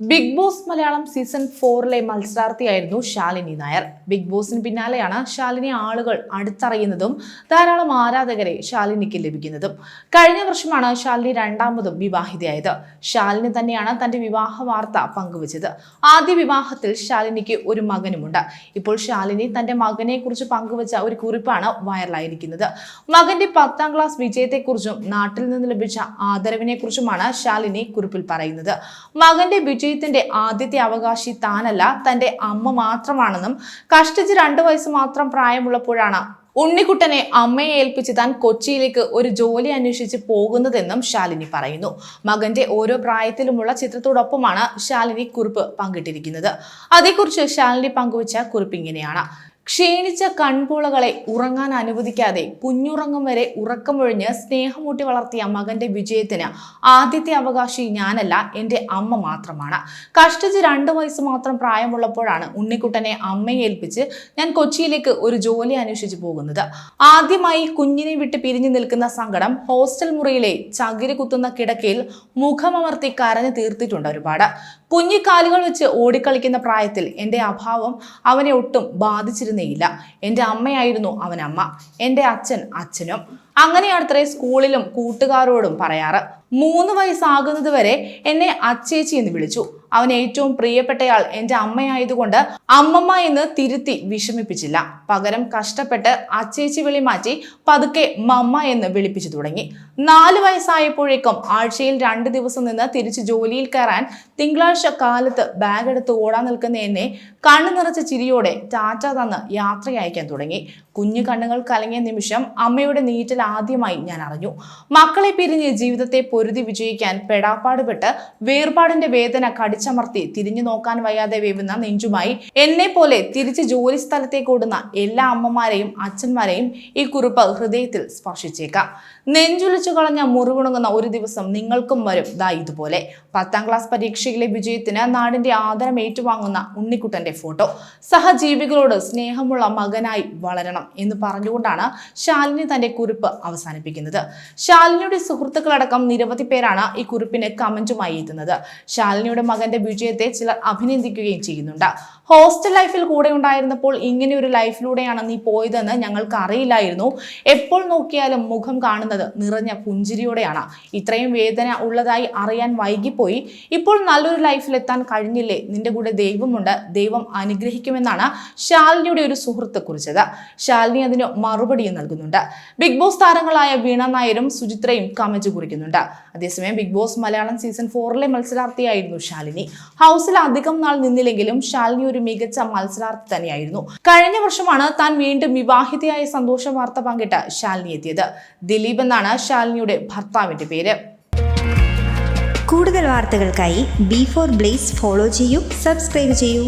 Big Boss Malayalam season ഫോറിലെ മത്സരാർത്ഥിയായിരുന്നു Shalini Nair. Big ബോസിന് പിന്നാലെയാണ് ശാലിനി ആളുകൾ അടുത്തറിയുന്നതും ധാരാളം ആരാധകരെ ശാലിനിക്ക് ലഭിക്കുന്നതും. കഴിഞ്ഞ വർഷമാണ് ശാലിനി രണ്ടാമതും വിവാഹിതയായത്. ശാലിനി തന്നെയാണ് തന്റെ വിവാഹ വാർത്ത പങ്കുവച്ചത്. ആദ്യ വിവാഹത്തിൽ ശാലിനിക്ക് ഒരു മകനുമുണ്ട്. ഇപ്പോൾ ശാലിനി തന്റെ മകനെ കുറിച്ച് പങ്കുവച്ച ഒരു കുറിപ്പാണ് വൈറലായിരിക്കുന്നത്. മകന്റെ പത്താം ക്ലാസ് വിജയത്തെക്കുറിച്ചും നാട്ടിൽ നിന്ന് ലഭിച്ച ആദരവിനെ കുറിച്ചുമാണ് ശാലിനി കുറിപ്പിൽ പറയുന്നത്. മകന്റെ വിജയത്തിന്റെ ആദ്യത്തെ അവകാശി താനല്ല തന്റെ അമ്മ മാത്രമാണെന്നും കഷ്ടിച്ച് രണ്ടു വയസ്സ് മാത്രം പ്രായമുള്ളപ്പോഴാണ് ഉണ്ണിക്കുട്ടനെ അമ്മയെ ഏൽപ്പിച്ച് താൻ കൊച്ചിയിലേക്ക് ഒരു ജോലി അന്വേഷിച്ച് പോകുന്നതെന്നും ശാലിനി പറയുന്നു. മകന്റെ ഓരോ പ്രായത്തിലുമുള്ള ചിത്രത്തോടൊപ്പമാണ് ശാലിനി കുറിപ്പ് പങ്കിട്ടിരിക്കുന്നത്. അതേക്കുറിച്ച് ശാലിനി പങ്കുവച്ച കുറിപ്പ് ഇങ്ങനെയാണ്. ക്ഷീണിച്ച കൺപോളകളെ ഉറങ്ങാൻ അനുവദിക്കാതെ കുഞ്ഞുറങ്ങും വരെ ഉറക്കമൊഴിഞ്ഞ് സ്നേഹമൂട്ടി വളർത്തിയ മകന്റെ വിജയത്തിന് ആദ്യത്തെ അവകാശി ഞാനല്ല എന്റെ അമ്മ മാത്രമാണ്. കഷ്ടിച്ച് രണ്ട് വയസ്സ് മാത്രം പ്രായമുള്ളപ്പോഴാണ് ഉണ്ണിക്കുട്ടനെ അമ്മയെ ഏൽപ്പിച്ച് ഞാൻ കൊച്ചിയിലേക്ക് ഒരു ജോലി അന്വേഷിച്ചു പോകുന്നത്. ആദ്യമായി കുഞ്ഞിനെ വിട്ട് പിരിഞ്ഞു നിൽക്കുന്ന സങ്കടം ഹോസ്റ്റൽ മുറിയിലെ ചകിരി കുത്തുന്ന കിടക്കയിൽ മുഖമമർത്തി കരഞ്ഞു തീർത്തിട്ടുണ്ട് ഒരുപാട്. കുഞ്ഞിക്കാലുകൾ വെച്ച് ഓടിക്കളിക്കുന്ന പ്രായത്തിൽ എന്റെ അഭാവം അവനെ ഒട്ടും ബാധിച്ചിരുന്നേയില്ല. എന്റെ അമ്മയായിരുന്നു അവനമ്മ. എന്റെ അച്ഛൻ അച്ഛനും. അങ്ങനെയാണത്രേ സ്കൂളിലും കൂട്ടുകാരോടും പറയാറ്. മൂന്ന് വയസ്സാകുന്നത് വരെ എന്നെ അച്ചേച്ചി എന്ന് വിളിച്ചു. അവൻ ഏറ്റവും പ്രിയപ്പെട്ടയാൾ എന്റെ അമ്മയായതുകൊണ്ട് അമ്മമ്മ എന്ന് തിരുത്തി വിഷമിപ്പിച്ചില്ല. പകരം കഷ്ടപ്പെട്ട് അച്ചേച്ചി വിളി മാറ്റി പതുക്കെ മമ്മ എന്ന് വിളിപ്പിച്ചു തുടങ്ങി. നാല് വയസ്സായപ്പോഴേക്കും ആഴ്ചയിൽ രണ്ട് ദിവസം നിന്ന് തിരിച്ച് ജോലിയിൽ കയറാൻ തിങ്കളാഴ്ച കാലത്ത് ബാഗ് എടുത്ത് ഓടാൻ നിൽക്കുന്ന എന്നെ കണ്ണു നിറച്ച ചിരിയോടെ ടാറ്റ തന്ന് യാത്രയയക്കാൻ തുടങ്ങി. കുഞ്ഞു കണ്ണുകൾ കലങ്ങിയ നിമിഷം അമ്മയുടെ നീറ്റൽ ആദ്യമായി ഞാൻ അറിഞ്ഞു. മക്കളെ പിരിഞ്ഞ് ജീവിതത്തെ പൊരുതി വിജയിക്കാൻ പെടാപ്പാടുപെട്ട് വേർപാടിന്റെ വേദന കടിച്ചമർത്തി തിരിഞ്ഞു നോക്കാൻ വയ്യാതെ വേവുന്ന നെഞ്ചുമായി എന്നെ പോലെ തിരിച്ച് ജോലി സ്ഥലത്തേക്ക് ഓടുന്ന എല്ലാ അമ്മമാരെയും അച്ഛന്മാരെയും ഈ കുറിപ്പ് ഹൃദയത്തിൽ സ്പർശിച്ചേക്കാം. നെഞ്ചുലിച്ചു കളഞ്ഞ മുറിവുണങ്ങുന്ന ഒരു ദിവസം നിങ്ങൾക്കും വരും. ദാ ഇതുപോലെ. പത്താം ക്ലാസ് പരീക്ഷയിലെ വിജയത്തിന് നാടിന്റെ ആദരം ഏറ്റുവാങ്ങുന്ന ഉണ്ണിക്കുട്ടന്റെ ഫോട്ടോ. സഹജീവികളോട് സ്നേഹമുള്ള മകനായി വളരണം എന്ന് പറഞ്ഞുകൊണ്ടാണ് ശാലിനി തന്റെ കുറിപ്പ് അവസാനിപ്പിക്കുന്നത്. ശാലിനിയുടെ സുഹൃത്തുക്കളടക്കം നിരവധി പേരാണ് ഈ കുറിപ്പിന് കമന്റുമായി എത്തുന്നത് ശാലിനിയുടെ മകന്റെ വിജയത്തെ ചിലർ അഭിനന്ദിക്കുകയും ചെയ്യുന്നുണ്ട്. ഹോസ്റ്റൽ ലൈഫിൽ കൂടെ ഉണ്ടായിരുന്നപ്പോൾ ഇങ്ങനെ ഒരു ലൈഫിലൂടെയാണ് നീ പോയതെന്ന് ഞങ്ങൾക്ക് അറിയില്ലായിരുന്നു. എപ്പോൾ നോക്കിയാലും മുഖം കാണുന്നത് നിറഞ്ഞ പുഞ്ചിരിയോടെയാണ്. ഇത്രയും വേദന ഉള്ളതായി അറിയാൻ വൈകിപ്പോയി. ഇപ്പോൾ നല്ലൊരു ലൈഫിലെത്താൻ കഴിഞ്ഞില്ലേ? നിന്റെ കൂടെ ദൈവമുണ്ട്. ദൈവം അനുഗ്രഹിക്കുമെന്നാണ് ശാലിനിയുടെ ഒരു സുഹൃത്ത് കുറിച്ചത്. ശാലിനി അതിന് മറുപടിയും നൽകുന്നുണ്ട്. ബിഗ് ബോസ് താരങ്ങളായ വീണ നായരും സുചിത്രയും കമന്റ് കുറിക്കുന്നുണ്ട്. അതേസമയം ബിഗ് ബോസ് മലയാളം സീസൺ ഫോറിലെ മത്സരാർത്ഥിയായിരുന്നു ശാലിനി. ഹൗസിൽ അധികം നാൾ നിന്നില്ലെങ്കിലും ശാലിനി ഒരു മികച്ച മത്സരാർത്ഥി തന്നെയായിരുന്നു. കഴിഞ്ഞ വർഷമാണ് താൻ വീണ്ടും വിവാഹിതയായ സന്തോഷ വാർത്ത പങ്കിട്ട് ശാലിനി എത്തിയത്. ദിലീപ് എന്നാണ് ശാലിനിയുടെ ഭർത്താവിന്റെ പേര്. കൂടുതൽ വാർത്തകൾക്കായി ബി ഫോർ ബ്ലേസ് ഫോളോ ചെയ്യൂ സബ്സ്ക്രൈബ് ചെയ്യൂ.